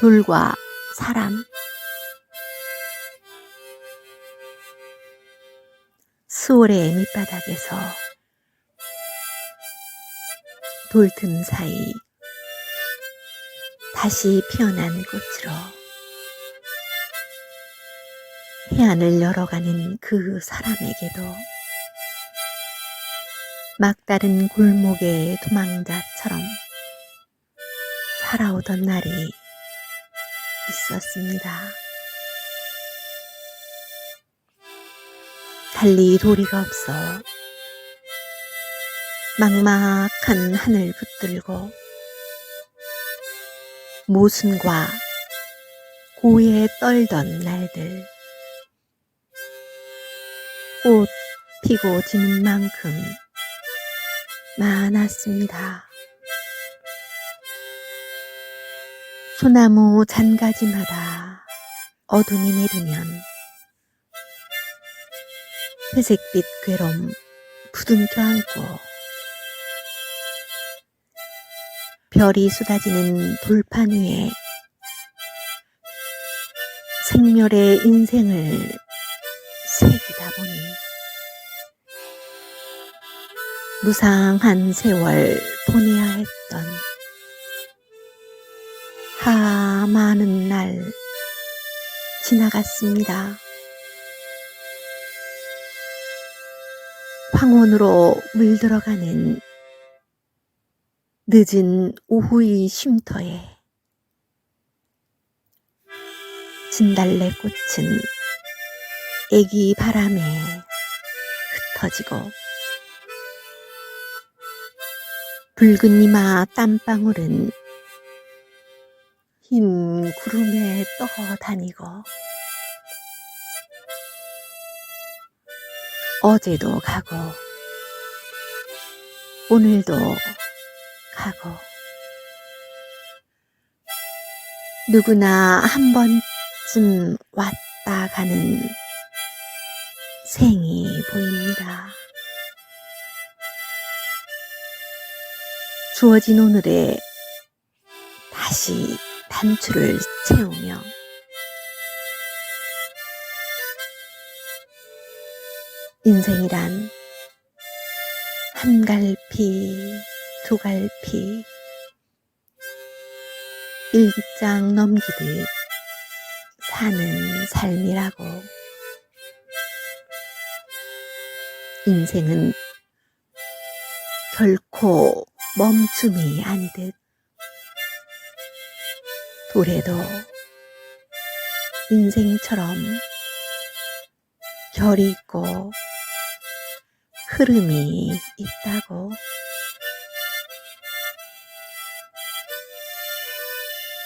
돌과 사람. 수월의 밑바닥에서 돌 틈 사이 다시 피어난 꽃으로 해안을 열어가는 그 사람에게도 막다른 골목의 도망자처럼 살아오던 날이 있었습니다. 달리 도리가 없어 막막한 하늘 붙들고 모순과 고에 떨던 날들 꽃 피고 지는 만큼 많았습니다. 소나무 잔가지마다 어둠이 내리면 회색빛 괴롬 부둥켜 안고 별이 쏟아지는 돌판 위에 생멸의 인생을 새기다 보니 무상한 세월 보내야 했던 하 많은 날 지나갔습니다. 황혼으로 물들어가는 늦은 오후의 쉼터에 진달래 꽃은 애기 바람에 흩어지고 붉은 이마 땀방울은 흰 구름에 떠다니고 어제도 가고 오늘도 가고 누구나 한 번쯤 왔다 가는 생이 보입니다. 주어진 오늘에 다시 단추를 채우며 인생이란 한 갈피, 두 갈피, 일기장 넘기듯 사는 삶이라고. 인생은 결코 멈춤이 아니듯 돌에도 인생처럼 결이 있고 흐름이 있다고.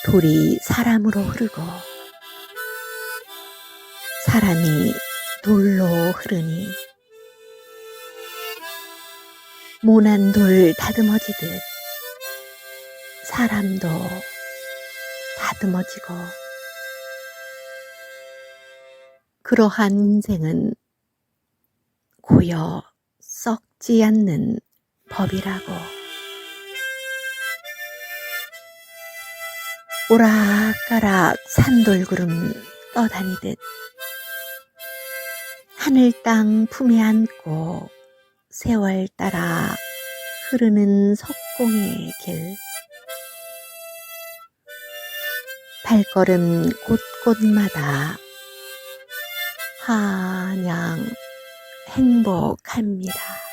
돌이 사람으로 흐르고 사람이 돌로 흐르니 모난 돌 다듬어지듯 사람도 다듬어지고. 그러한 인생은 고여 썩지 않는 법이라고. 오락가락 산돌구름 떠다니듯 하늘 땅 품에 안고 세월 따라 흐르는 석공의 길 발걸음 곳곳마다 한양 행복합니다.